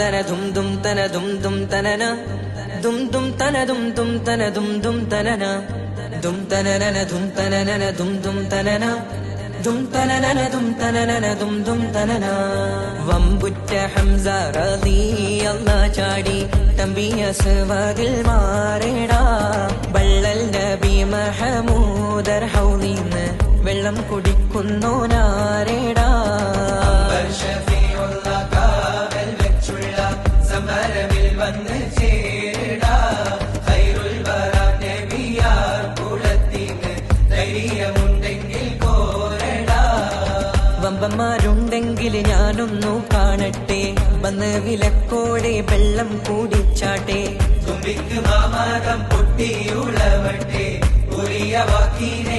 തന ദും ദും തന ദും ദും തനന. ദും ദും തന ദും ദും തന ദും ദും തനന. ദും തനനന ദും തനനന ദും ദും തനന. ദും തനനന ദും തനനന ദും ദും തനന. വമ്പുറ്റ ഹംസ റളിയല്ല ചാടി. തമ്പിയ സ്വാദിൽ മാറേടാ. ബല്ലൽ നബി മഹമൂദർ ഹൗലിന്ന് വെള്ളം കുടിക്കുന്നോനാരേടാ ഷഫീ അമ്മമാരുണ്ടെങ്കിൽ ഞാനൊന്നു കാണട്ടെ. വന്ന് വിലക്കോടെ വെള്ളം കൂടിച്ചാട്ടെ. തുമ്പിക്ക് മാമാകം പൊട്ടിയുളവട്ടെ. പുതിയ വാക്കിനെ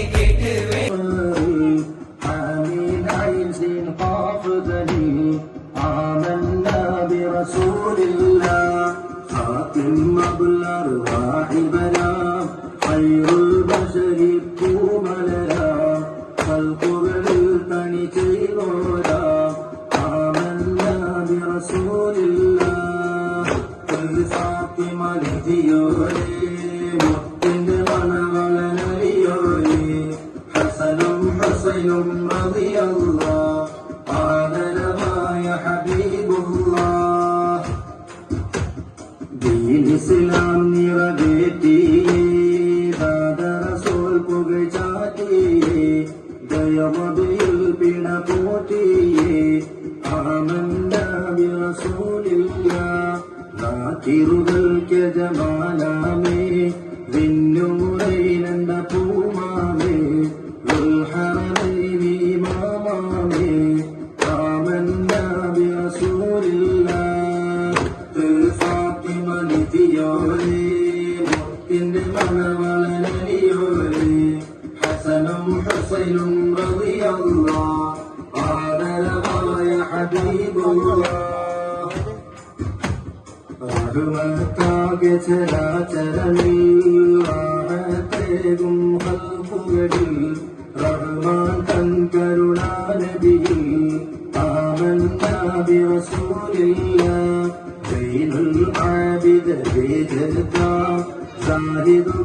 آمنا برسول الله ذاكر ذلك جمالا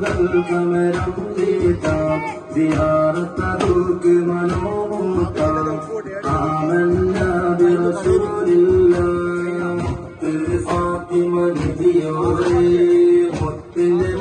ഭഗവതമരം ചെയ്താം സിയാറത്തൂക്ക് മനോമൂത്താം ആമന്നൂരില്ല സാധ്യമനുജിയോടെ മുത്തിൻ്റെ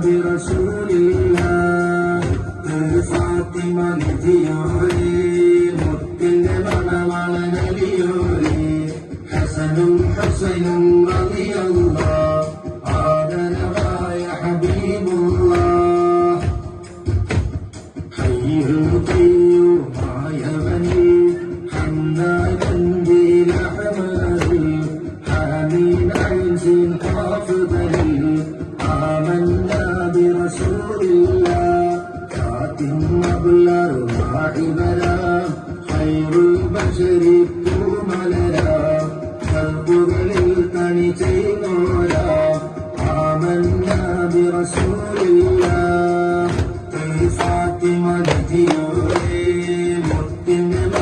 ആമന്നാ ബിറസൂലില്ലാഹ് ഫാത്തിമ നിധിയോരെ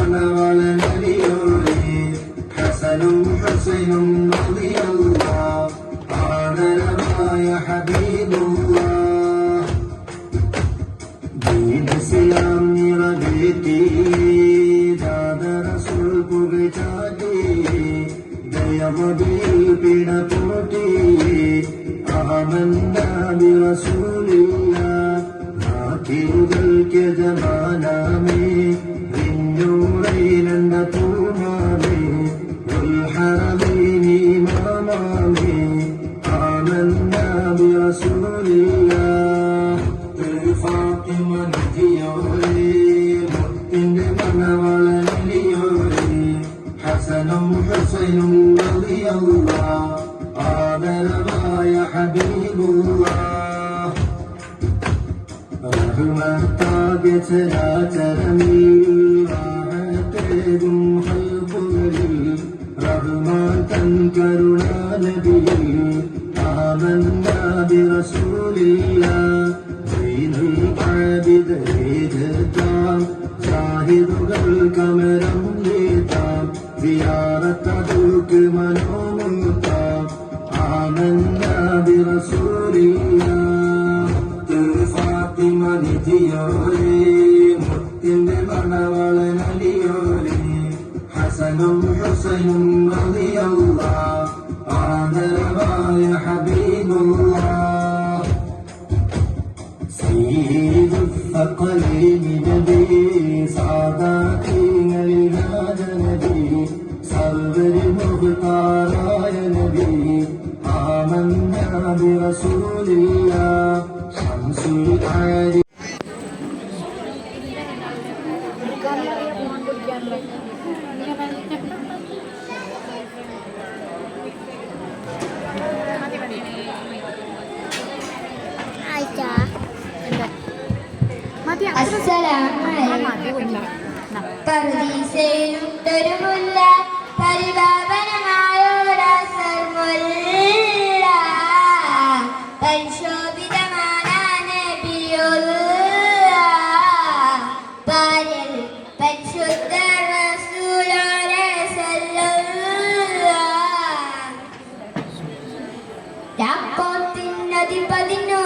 ونرى النبي يريد حسن حسين رضي الله. أرانا لها يا حبيب الله. دين سلام ربيتي. داد رسول بغتاتي ديمدي بنا توتي آمنا برسول الله. ناكي ذلك جمال حبيب الله رحمة طاقت لا ترمي راحتهم خلق مري رحمة كرنا نبي آمنا برسول الله دين العابد عيد الدار زاهد الكمر രാപ്പോത്തിനധിപതിനൂറ്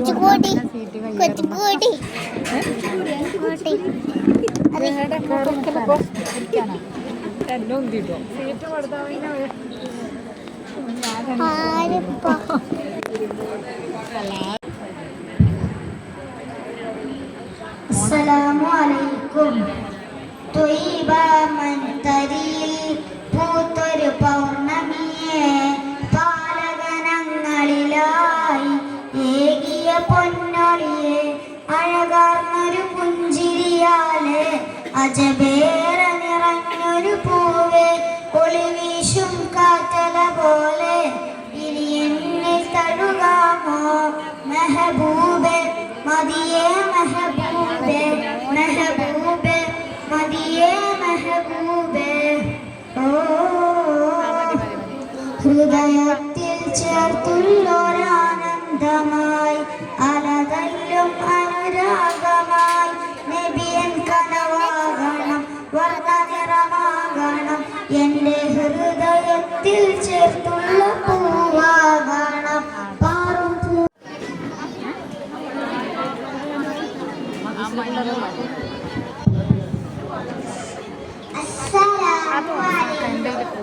കൂടി ആരിപ്പോ. അസ്സലാമു അലൈക്കും ത്വയ്ബ മൻതരിയിൽ പൂത്തൊരു പൗർണമിയെ. അജബേറെ നിറഞ്ഞൊരു പൂവേ ഒളി വീശും കാറ്റല പോലെ. ഇനി എന്നെ തഴുകാമോ? മെഹബൂബെ മതിയെ മെഹബൂബെ മെഹബൂബെ മതിയെ മെഹബൂബെ. ഓ ഹൃദയത്തിൽ ചേർത്തുള്ളൊരാനന്ദമായി അസ്സലാമു അലൈക്കും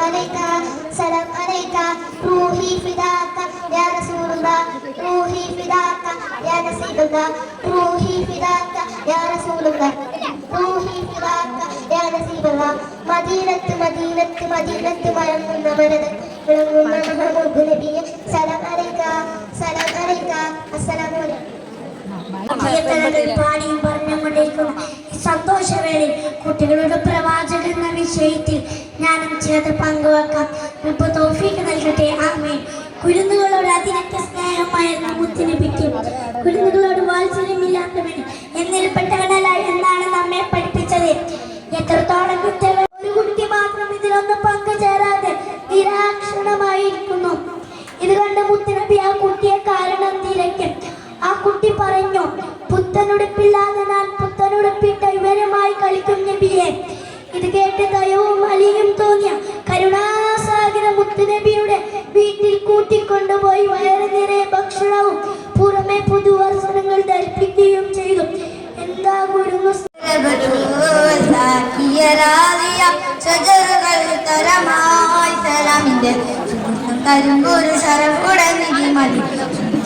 സലാം അലൈക സലാം അലൈക റൂഹി ഫിദാക യാ റസൂലുള്ളാഹ് റൂഹി ഫിദാക യാ നസീബുള്ളാഹ് റൂഹി ഫിദാക യാ റസൂലുള്ളാഹ് റൂഹി ഫിദാക യാ നസീബുള്ളാഹ് മദീനത്ത് മദീനത്ത് മദീനത്ത് മയങ്ങുന്ന മരത വിളങ്ങുന്ന മഹബൂബ് നബിയെ സലാം അലൈക സലാം അലൈക അസ്സലാമു അലൈക്കും പാടിയും പറഞ്ഞുകൊണ്ടിരിക്കും സന്തോഷവേളയിൽ കുട്ടികളുടെ പ്രവാചകൻ എന്ന വിഷയത്തിൽ ഞാനും ചിലത് പങ്കുവെക്കാം. ഇപ്പൊ തോഫിക്ക് നൽകട്ടെ ആമേ കുരുന്നുകളോട് അതിനൊക്കെ സ്നേഹമായിരുന്നു മുത്തിനെ പറ്റി. കുരുന്നുകളോട് വാത്സല്യമില്ലാത്തവൻ കടലായി എന്നാണ് നമ്മെ പഠിപ്പിച്ചത്. എത്രത്തോളം കുട്ടികൾ ഒരു കുട്ടി മാത്രം ഇതിലൊന്ന് പങ്കുചേരാതെ നിരാക്ഷണമായിരിക്കുന്നു. ഇത് കണ്ട് മുത്തനബി ആ കുട്ടിയെ പുത്തനുടുപ്പില്ലാതെ ഞാൻ പുത്തനുടുപ്പിട്ട ഇവരുമായി കളിക്കും നബിയെ. ഇത് കേട്ട് ദയവും അലിയും തോന്നിയ കരുണാസാഗര മുത്തുനബിയുടെ വീട്ടിൽ കൂട്ടിക്കൊണ്ടുപോയി വയറു നിറയെ ഭക്ഷണവും പുറമെ പുതുവസനങ്ങൾ ധരിപ്പിക്കുകയും ചെയ്തു. എന്താ ഗുരുങ്ങു തരമായി തരാമിന്റെ തരുമ്പൊരു ശരപ്പുടങ്ങി മതി.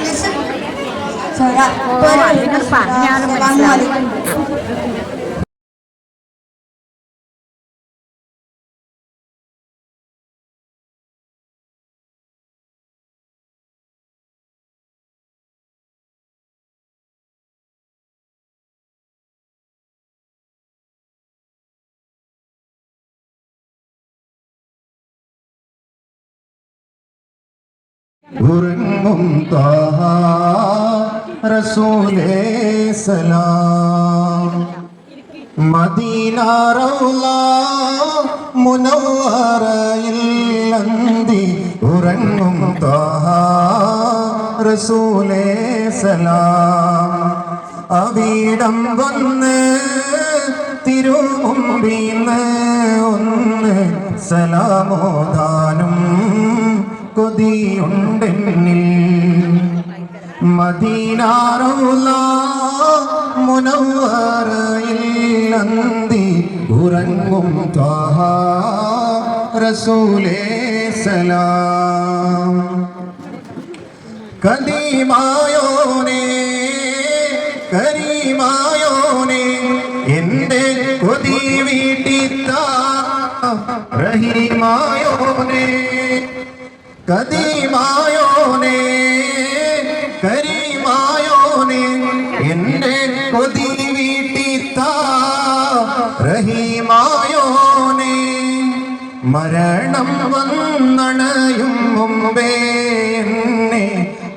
Soalnya, soalnya, soalnya, Burung Thaha റസൂലേ സലാം. മദീന റൗള മുനവ്വറയിൽ അന്തി ഉറങ്ങും താഹ റസൂലേ സലാം. അവിടം വന്ന് തിരുമുമ്പിന്ന് ഒന്ന് സലാമോദാനും കൊതിയുണ്ടെന്നിൽ മദീനാറുള്ള മുനവ്വറയിൽ അന്തി ഉറങ്ങും ത്വാഹ റസൂലേ സലാം. കദീമായോനെ കരീമായോനെ എന്റെ കൊതി വീട്ടിത്ത. റഹീമായോനെ കദീമായോനെ കരീമായോനെ എന്റെ കൊതി വീട്ടിത്ത റഹീമായോനെ. മരണം വന്നണയും മുമ്പേ എന്നെ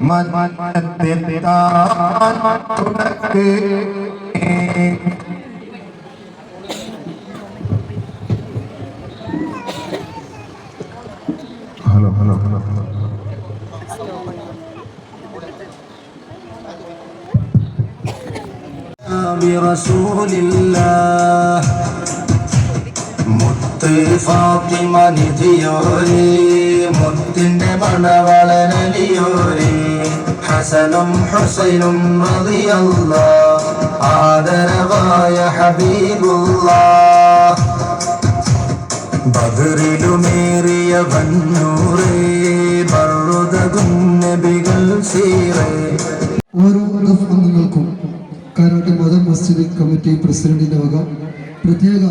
മതത്തെത്താൻ തുണക്ക് ഹലോ ഹലോ ഹലോ ഹലോ برسول الله മുത്ത് ഫാത്തിമ നിധിയോരേ മുത്തിന്റെ മണവളനലിയോരേ ഹസനും ഹുസൈനും റളിയല്ല ആദരവായ ഹബീബുള്ള ബദറിലുമേറിയ വന്നൂറേ പർവതകും നബികൾ സീറേ. ഓരോ വഖഫ് അംഗങ്ങൾക്കും കാരാട്ട് മദർ മസ്ജിദ് കമ്മിറ്റി പ്രസിഡന്റിന്റെ വക പ്രത്യേക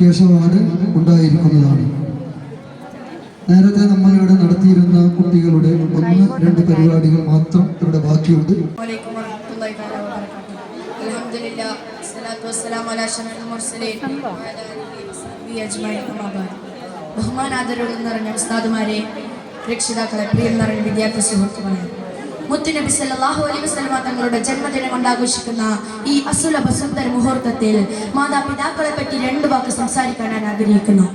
കേശവാണ് ഉണ്ടായിരിക്കുന്നതാണ്. നേരത്തെ നമ്മൾ ഇവിടെ നടത്തിയിരുന്ന കുട്ടികളുടെ ഒന്ന് രണ്ട് പരിപാടികൾ മാത്രം ഇവിടെ ബാക്കിയുണ്ട്. അലഹമുല്ലാ വി അജ്മായി അമ്മാബാൻ നിറഞ്ഞ ഉസ്താദുമാരെ രക്ഷിതാക്കളെ പ്രിയം നിറഞ്ഞ വിദ്യാർത്ഥി സുഹൃത്തുക്കളെ. മുത്തുനബി സല്ലാഹു അലൈ വസ്ലമ തങ്ങളുടെ ജന്മദിനം കൊണ്ടാഘോഷിക്കുന്ന ഈ അസുലഭ സുന്ദര മുഹൂർത്തത്തിൽ മാതാപിതാക്കളെ പറ്റി രണ്ട് വാക്ക് സംസാരിക്കാൻ ഞാൻ ആഗ്രഹിക്കുന്നു.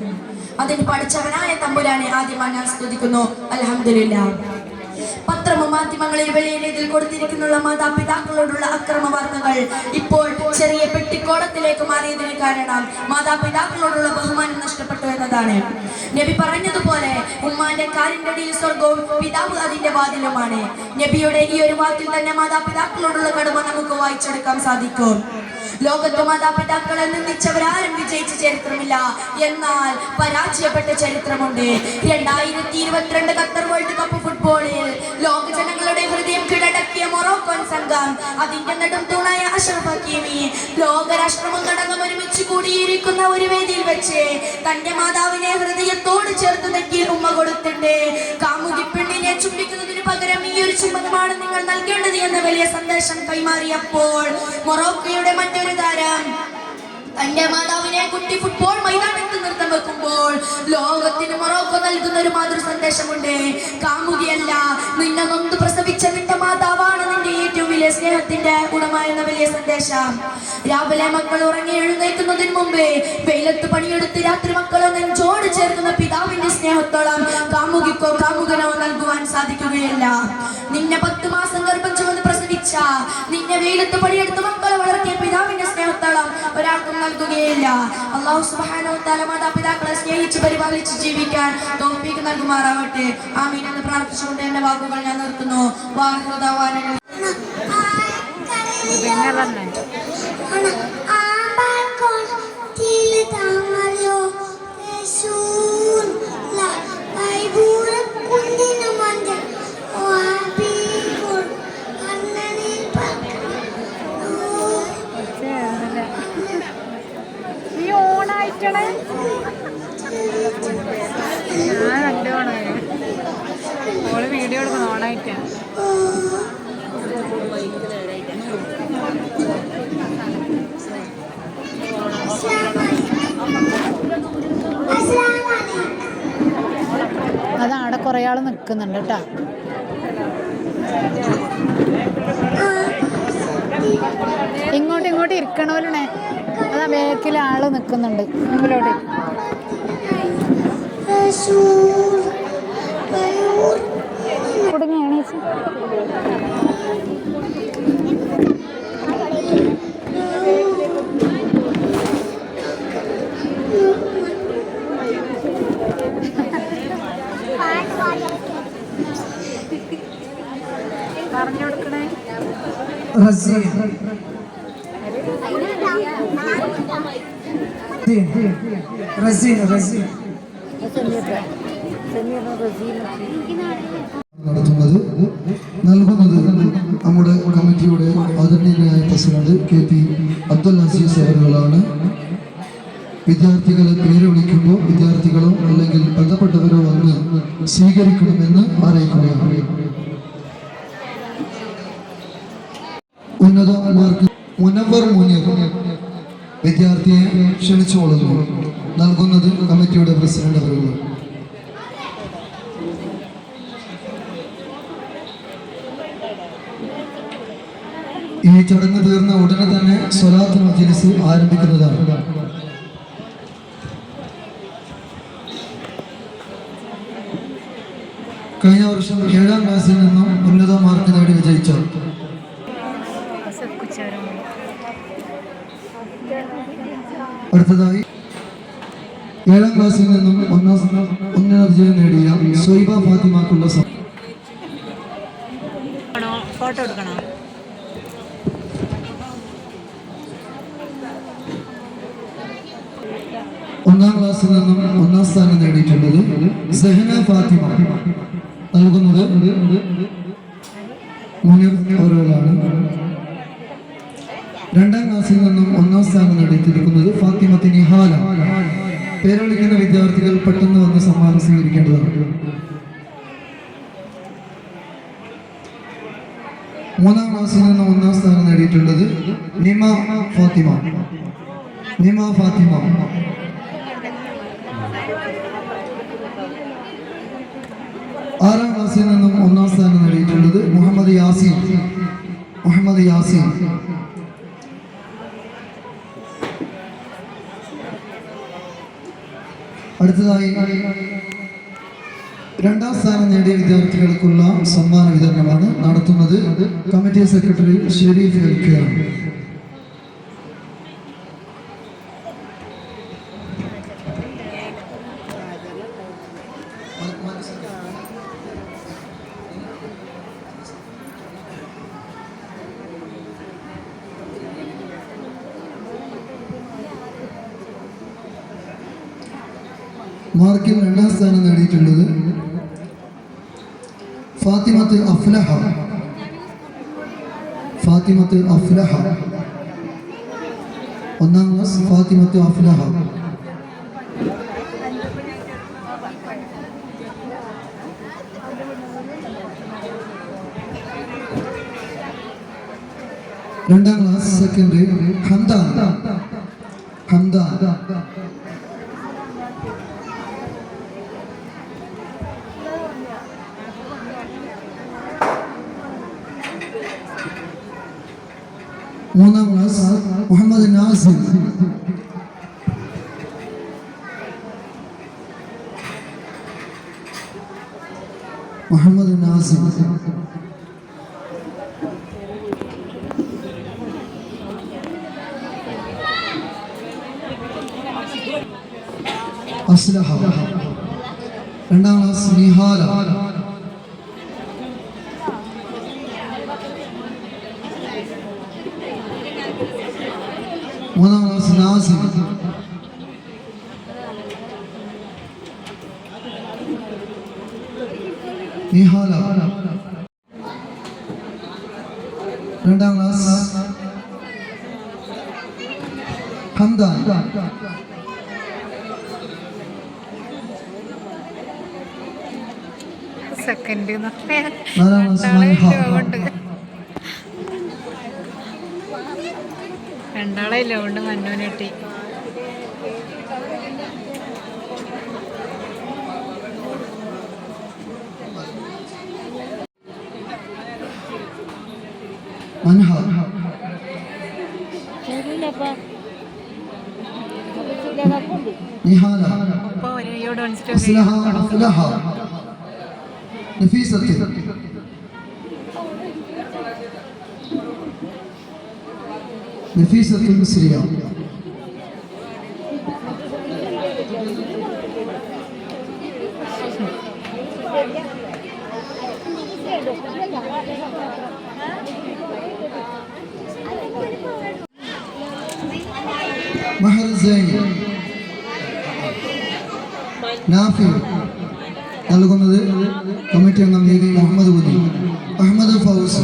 അതിന് പഠിച്ചവനായ തമ്പുരാനെ ആദ്യമായി ഞാൻ സ്തുതിക്കുന്നു. അലഹമില്ല പത്രമ മാധ്യമങ്ങളിൽ വെളിയിലേതിൽ കൊടുത്തിരിക്കുന്ന മാതാപിതാക്കളോടുള്ള അക്രമ വാർത്തകൾ ഇപ്പോൾ ചെറിയ പെട്ടിക്കോളത്തിലേക്ക് മാറിയതിന് കാരണം മാതാപിതാക്കളോടുള്ള ബഹുമാനം നഷ്ടപ്പെട്ടു എന്നതാണ്. നബി പറഞ്ഞതുപോലെ ഉമ്മാന്റെ കാലിന്റെ അടിയിൽ സ്വർഗവും പിതാവ് അതിന്റെ വാതിലുമാണ്. നബിയുടെ ഈ ഒരു വാക്കിൽ തന്നെ മാതാപിതാക്കളോടുള്ള കടമ നമുക്ക് വായിച്ചെടുക്കാൻ സാധിക്കും. ലോകത്ത് മാതാപിതാക്കളെ നിന്ദിച്ചവരാരും വിജയിച്ച ചരിത്രമില്ല. എന്നാൽ പരാജയപ്പെട്ട ചരിത്രമുണ്ട്. രണ്ടായിരത്തി ഇരുപത്തിരണ്ട് ഖത്തർ വേൾഡ് കപ്പ് ഫുട്ബോളിൽ ലോക ജനങ്ങളുടെ ഹൃദയം കീഴടക്കിയ മൊറോക്കോൻ സംഘം അതിന്റെ നെടും തൂണായ അഷറഫ് ഹക്കീമി ലോകരാഷ്ട്രമൊന്നടങ്കം ഒരുമിച്ച് കൂടിയിരിക്കുന്ന ഒരു വേദിയിൽ വെച്ച് തന്റെ മാതാവിനെ ഹൃദയത്തോട് ചേർത്ത് നെറ്റിയിൽ ഉമ്മ കൊടുത്തിട്ട് കാമുകി പെണ്ണിനെ ചുംബിക്കുന്നതിന് പകരം ഈ ഒരു ചുംബനമാണ് നിങ്ങൾ നൽകേണ്ടത് എന്ന വലിയ സന്ദേശം കൈമാറിയപ്പോൾ മൊറോക്കോയുടെ മറ്റൊരു താരം തന്റെ മാതാവിനെ കുട്ടി ഫുട്ബോൾ മൈതാനത്ത് നൃത്തം വെക്കുമ്പോൾ ലോകത്തിന് മൊറോക്കോ നൽകുന്ന ഒരു മാതൃ സന്ദേശമുണ്ട്. കാമുകിയല്ല നിന്നെ നൊന്ത് പ്രസവിച്ച നിന്റെ മാതാവാണ് നിന്റെ ഏറ്റവും വലിയ സ്നേഹത്തിന്റെ എന്ന വലിയ സന്ദേശം. രാവിലെ മക്കൾ ഉറങ്ങി എഴുന്നേൽക്കുന്നതിന് മുമ്പേ വെയിലത്ത് പണിയെടുത്ത് രാത്രി മക്കളെ നെഞ്ചോട് ചേർക്കുന്ന പിതാവിന്റെ സ്നേഹത്തോളം കാമുകിക്കോ കാമുകനോ നൽകുവാൻ സാധിക്കുകയില്ല. നിന്നെ പത്ത് മാസം ഗർഭം ചുമന്ന് നിന്നെ വെയിലത്ത് പണിയെടുത്ത് മക്കളെ വളർത്തിയ പിതാവിന്റെ സ്നേഹത്തോളം ഒരാൾക്കും നൽകുകയില്ല അള്ളാഹു സുബ്ഹാനഹു തല മാതാപിതാക്കളെ സ്നേഹിച്ച് പരിപാലിച്ച് ജീവിക്കാൻ തൗഫീഖ് നൽകുമാറാവട്ടെ ആമീൻ എന്ന് പ്രാർത്ഥിച്ചുകൊണ്ട് എന്റെ വാക്കുകൾ ഞാൻ നിർത്തുന്നു വാഹൃദവാനങ്ങൾ നീ ഞാൻ കണ്ടോണേ ഓൾ വീഡിയോ എടുക്കണം ഓണായിട്ടാ. അത് അവിടെ നിൽക്കുന്നുണ്ട് കേട്ടോ. ഇങ്ങോട്ട് ഇങ്ങോട്ട് ഇരിക്കണോലണേ ബാക്കിൽ ആൾ നിൽക്കുന്നുണ്ട് മുമ്പിലോട്ട് കുടുങ്ങിയാണ് പറഞ്ഞു കൊടുക്കണേ. നടത്തുന്നത് നൽകുന്നത് നമ്മുടെ കമ്മിറ്റിയുടെ ആദരണീയനായ president K P Abdul Aziz അവരുകളാണ് വിദ്യാർത്ഥികളെ പേര് വിളിക്കുമ്പോൾ വിദ്യാർത്ഥികളോ അല്ലെങ്കിൽ ബന്ധപ്പെട്ടവരോ വന്ന് സ്വീകരിക്കണമെന്ന് അറിയിക്കുകയാണ്. ഉന്നത മാർക്ക് മുനവർ മുനീർ വിദ്യാർത്ഥിയെ ക്ഷണിച്ചുകൊള്ളുന്നു. നൽകുന്നത് കമ്മിറ്റിയുടെ പ്രസിഡന്റ് അവരുകൾ. ഈ ചടങ്ങ് തീർന്ന ഉടനെ തന്നെ സ്വലാത്ത് മജ്ലിസ് ആരംഭിക്കുന്നതാണ്. കഴിഞ്ഞ വർഷം ഏഴാം ക്ലാസ്സിൽ നിന്നും ഉന്നത മാർക്ക് നേടി വിജയിച്ച അടുത്തതായി ഏഴാം ക്ലാസ്സിൽ നിന്നും ഒന്നാം ഉന്നത വിജയം നേടിയ സൈബ ഫാത്തിമാക്കുള്ള സം- ഫോട്ടോ എടുക്കണോ? ഒന്നാം ക്ലാസ്സിൽ നിന്നും ഒന്നാം സ്ഥാനം നേടിയിട്ടുള്ളത് സഹന ഫാത്തിമ. നൽകുന്നത് രണ്ടാം ക്ലാസ്സിൽ നിന്നും ഒന്നാം സ്ഥാനം നേടിയിട്ടിരിക്കുന്നത് ഫാത്തിമത്തിന് നിഹാല പേര് വിളിക്കുന്ന വിദ്യാർത്ഥികൾ പെട്ടെന്ന് വന്ന് സമ്മാനം സ്വീകരിക്കേണ്ടതാണ്. മൂന്നാം ക്ലാസ്സിൽ നിന്ന് ഒന്നാം സ്ഥാനം നേടിയിട്ടുള്ളത് നിമ ഫാത്തിമ. നിമ ഫാത്തിമ. ആറാം ക്ലാസ്സിൽ നിന്നും ഒന്നാം സ്ഥാനം നേടിയിട്ടുള്ളത് മുഹമ്മദ് യാസിൻ. മുഹമ്മദ് യാസീൻ. അടുത്തതായി രണ്ടാം സ്ഥാനം നേടിയ വിദ്യാർത്ഥികൾക്കുള്ള സമ്മാന വിതരണമാണ് നടത്തുന്നത്. കമ്മിറ്റി സെക്രട്ടറി ഷെരീഫ് എൽക്കെയാണ് മാർക്കിൽ രണ്ടാം സ്ഥാനം നേടിയിട്ടുള്ളത് ഫാത്തിമത്ത് അഫ്ലഹ. ഫാത്തിമത്ത് അഫ്ലഹ. ഒന്നാം ക്ലാസ് ഫാത്തിമത്ത് അഫ്ലഹ. രണ്ടാം ക്ലാസ് സെക്കൻഡറി ഹന്ത ഹംദാൻ മൂന്നാം ക്ലാസ് മുഹമ്മദ് നാസിർ മുഹമ്മദ് നാസിർ അസ്ലഹ രണ്ടാം ക്ലാസ് സെക്കൻഡ് ഇല്ല രണ്ടാളെ ലോണ്ട് മന്നൂനെട്ടി നിഹാല. ഇപ്പോൾ ഒരു ഡോൺസ്റ്റ് അസ്ലഹ അഫ്ലഹ നഫീസത്ത് നൽകുന്നത് കമ്മിറ്റി അംഗം മുഹമ്മദ് കുഞ്ഞി അഹമ്മദ് ഫൗസ്.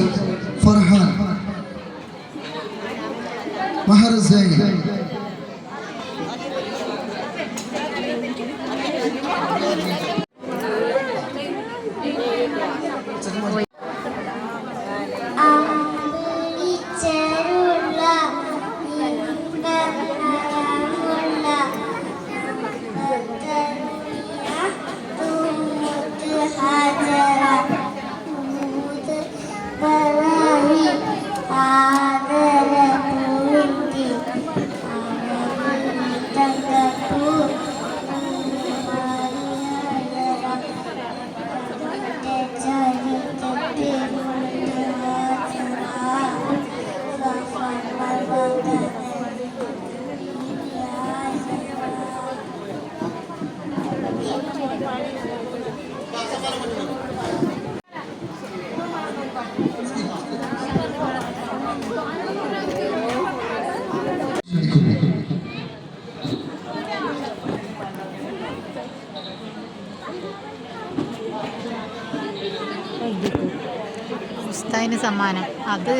സമ്മാനം അത്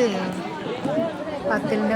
പത്തിന്റെ